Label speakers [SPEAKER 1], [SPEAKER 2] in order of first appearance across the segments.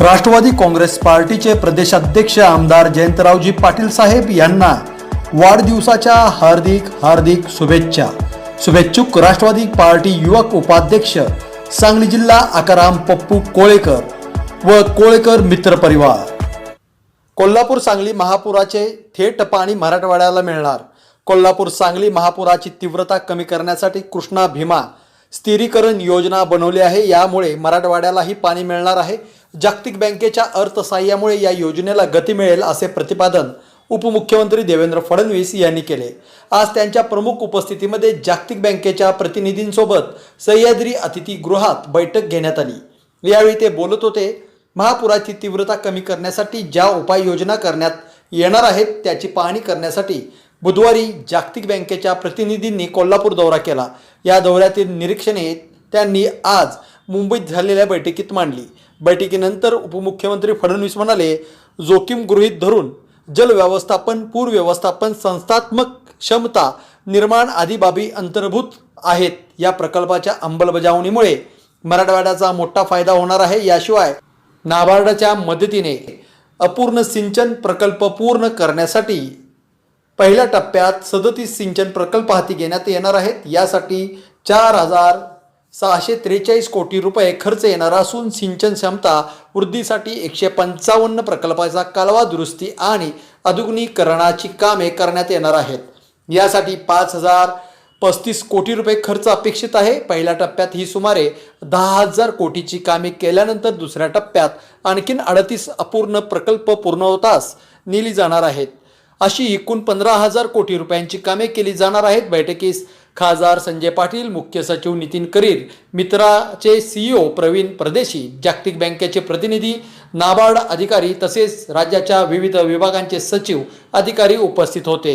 [SPEAKER 1] राष्ट्रवादी काँग्रेस पार्टीचे प्रदेशाध्यक्ष आमदार जयंतरावजी पाटील साहेब यांना वाढदिवसाच्या हार्दिक हार्दिक शुभेच्छा. शुभेच्छुक राष्ट्रवादी पार्टी युवक उपाध्यक्ष सांगली जिल्हा आकाराम पप्पू कोळेकर व कोळेकर मित्र परिवार. कोल्हापूर सांगली महापुराचे थेट पाणी मराठवाड्याला मिळणार. कोल्हापूर सांगली महापुराची तीव्रता कमी करण्यासाठी कृष्णा भीमा स्थिरीकरण योजना बनवली आहे. यामुळे मराठवाड्यालाही पाणी मिळणार आहे. जागतिक बँकेच्या अर्थसहाय्यामुळे या योजनेला गती मिळेल असे प्रतिपादन उपमुख्यमंत्री देवेंद्र फडणवीस यांनी केले. आज त्यांच्या प्रमुख उपस्थितीमध्ये जागतिक बँकेच्या प्रतिनिधींसोबत सह्याद्री अतिथीगृहात बैठक घेण्यात आली. यावेळी ते बोलत होते महापुराची तीव्रता कमी करण्यासाठी ज्या उपाययोजना करण्यात येणार आहेत त्याची पाहणी करण्यासाठी बुधवारी जागतिक बँकेच्या प्रतिनिधींनी कोल्हापूर दौरा केला. या दौऱ्यातील निरीक्षणे त्यांनी आज मुंबईत झालेल्या बैठकीत मांडली. बैठकीनंतर उपमुख्यमंत्री फडणवीस म्हणाले जोखीम गृहीत धरून जल व्यवस्थापन पूर व्यवस्थापन संस्थात्मक क्षमता निर्माण आदी बाबी अंतर्भूत आहेत. या प्रकल्पाच्या अंमलबजावणीमुळे मराठवाड्याचा मोठा फायदा होणार आहे. याशिवाय नाबार्डच्या मदतीने अपूर्ण सिंचन प्रकल्प पूर्ण करण्यासाठी पहिल्या टप्प्यात सदतीस सिंचन प्रकल्प हाती घेण्यात येणार आहेत. यासाठी चार हजार सहाशे त्रेचाळीस कोटी रुपये खर्च येणार असून सिंचन क्षमता वृद्धीसाठी एकशे पंचावन्न प्रकल्पाचा कालवा दुरुस्ती आणि आधुनिकीकरणाची कामे करण्यात येणार आहेत. यासाठी पाच हजार पस्तीस कोटी रुपये खर्च अपेक्षित आहे. पहिल्या टप्प्यात ही सुमारे दहा हजार कोटीची कामे केल्यानंतर दुसऱ्या टप्प्यात आणखीन अडतीस अपूर्ण प्रकल्प पूर्ण होताच नेली जाणार आहेत. अशी एकूण पंधरा हजार कोटी रुपयांची कामे केली जाणार आहेत. बैठकीस खासदार संजय पाटील मुख्य सचिव नितीन करीर मित्राचे सीईओ प्रवीण परदेशी जागतिक बँकेचे प्रतिनिधी नाबार्ड अधिकारी तसेच राज्याच्या विविध विभागांचे सचिव अधिकारी उपस्थित होते.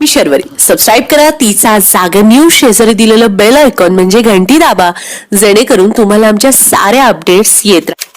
[SPEAKER 2] मी शर्वरी. सबस्क्राईब करा. तिचा जागर न्यूज शेजारी दिलेलं बेल आयकॉन म्हणजे घंटी दाबा. जेणेकरून तुम्हाला आमच्या साऱ्या अपडेट्स येत राहतील